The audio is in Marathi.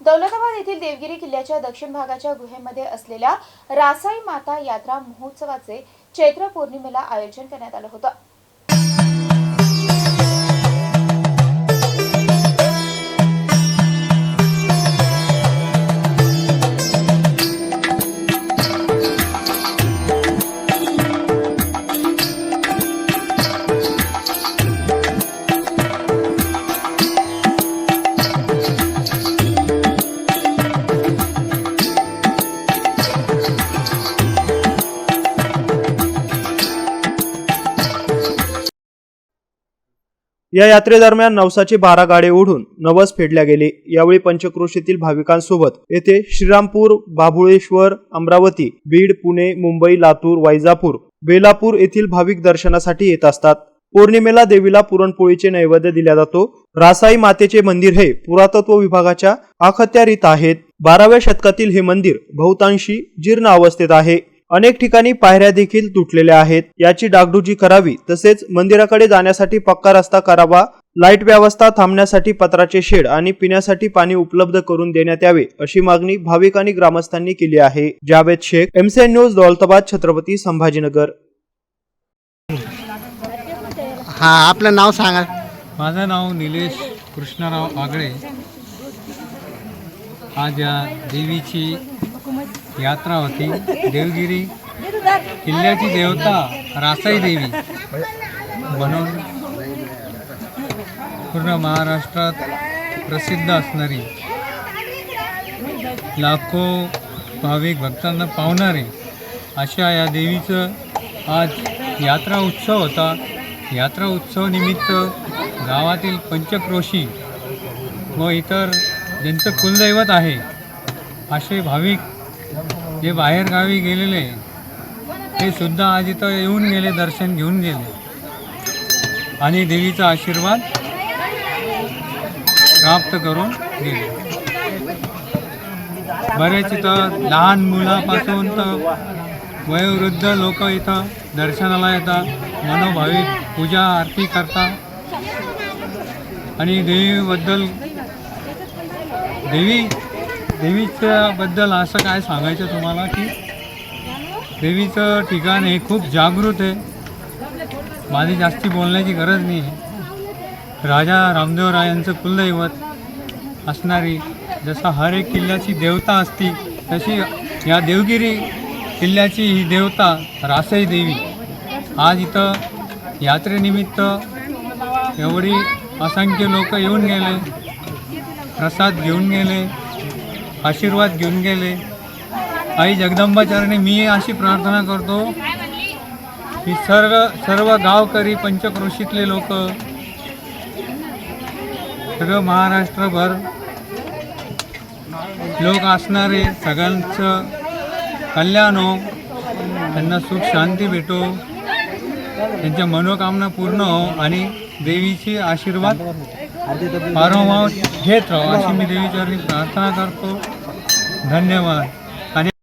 दौलताबाद येथील देवगिरी किल्ल्याच्या दक्षिण भागाच्या गुहेमध्ये असलेल्या रासाई माता यात्रा महोत्सवाचे चैत्र पौर्णिमेला आयोजन करण्यात आलं होतं. या यात्रेदरम्यान नवसाचे बारा गाडे ओढून नवस फेडल्या गेले. यावेळी पंचक्रोशीतील भाविकांसोबत येथे श्रीरामपूर बाभुळेश्वर अमरावती बीड पुणे मुंबई लातूर वैजापूर बेलापूर येथील भाविक दर्शनासाठी येत असतात. पौर्णिमेला देवीला पुरणपोळीचे नैवेद्य दिला जातो. रासाई मातेचे मंदिर हे पुरातत्व विभागाच्या अखत्यारीत आहेत. बाराव्या शतकातील हे मंदिर बहुतांशी जीर्ण अवस्थेत आहे. अनेक ठिकाणी पायऱ्या देखील तुटलेल्या आहेत. याची डागडुजी करावी तसेच मंदिराकडे जाण्यासाठी पक्का रस्ता करावा लाइट व्यवस्था थांबण्यासाठी पत्राचे शेड आणि पिण्यासाठी पाणी उपलब्ध करून देण्यात यावे अशी मागणी भाविक आणि ग्रामस्थांनी केली आहे. Javed Shaikh MCN news Daulatabad Chhatrapati Sambhajinagar. हा आपलं नाव सांगा. माझं नाव निलेश कृष्णराव आगळे. आज या देवीची यात्रा होती. देवगिरी किल्ल्याची देवता रासाई देवी. म्हणून पूर्ण महाराष्ट्रात प्रसिद्ध असणारी लाखो भाविक भक्तांना पावणारे अशा या देवीचं आज यात्रा उत्सव होता. यात्रा उत्सव निमित्त गावातील पंचक्रोशी व इतर ज्यांचं कुलदैवत आहे असे भाविक जे बाहेरगावी गेलेले ते सुद्धा आज इथं येऊन गेले दर्शन घेऊन गेले. आणि देवीचा आशीर्वाद प्राप्त करून गेले. बरेच इथं लहान मुलापासून तर वयोवृद्ध लोक इथं दर्शनाला येतात मनोभाविक पूजा आरती करतात. आणि देवीबद्दल देवी देवीच्याबद्दल असं काय सांगायचं तुम्हाला की देवीचं ठिकाण हे खूप जागृत आहे. माझी जास्ती बोलण्याची गरज नाही आहे. राजा रामदेवरायांचं कुलदैवत असणारी जसं हर एक किल्ल्याची देवता असती तशी या देवगिरी किल्ल्याची ही देवता रासई देवी. आज इथं यात्रेनिमित्त एवढी असंख्य लोक येऊन गेले प्रसाद घेऊन गेले. आशीर्वाद घेऊन गेले. आई जगदंबाचरणी मी अशी प्रार्थना करतो की सर्व सर्व गावकरी पंचक्रोशीतले लोक सगळं महाराष्ट्रभर लोक असणारे सगळ्यांचं कल्याण हो. त्यांना सुख शांती भेटो. त्यांच्या मनोकामना पूर्ण हो आणि देवीची आशीर्वाद वारंवार घेत राहू अशी मी देवीच्या प्रार्थना करतो धन्यवाद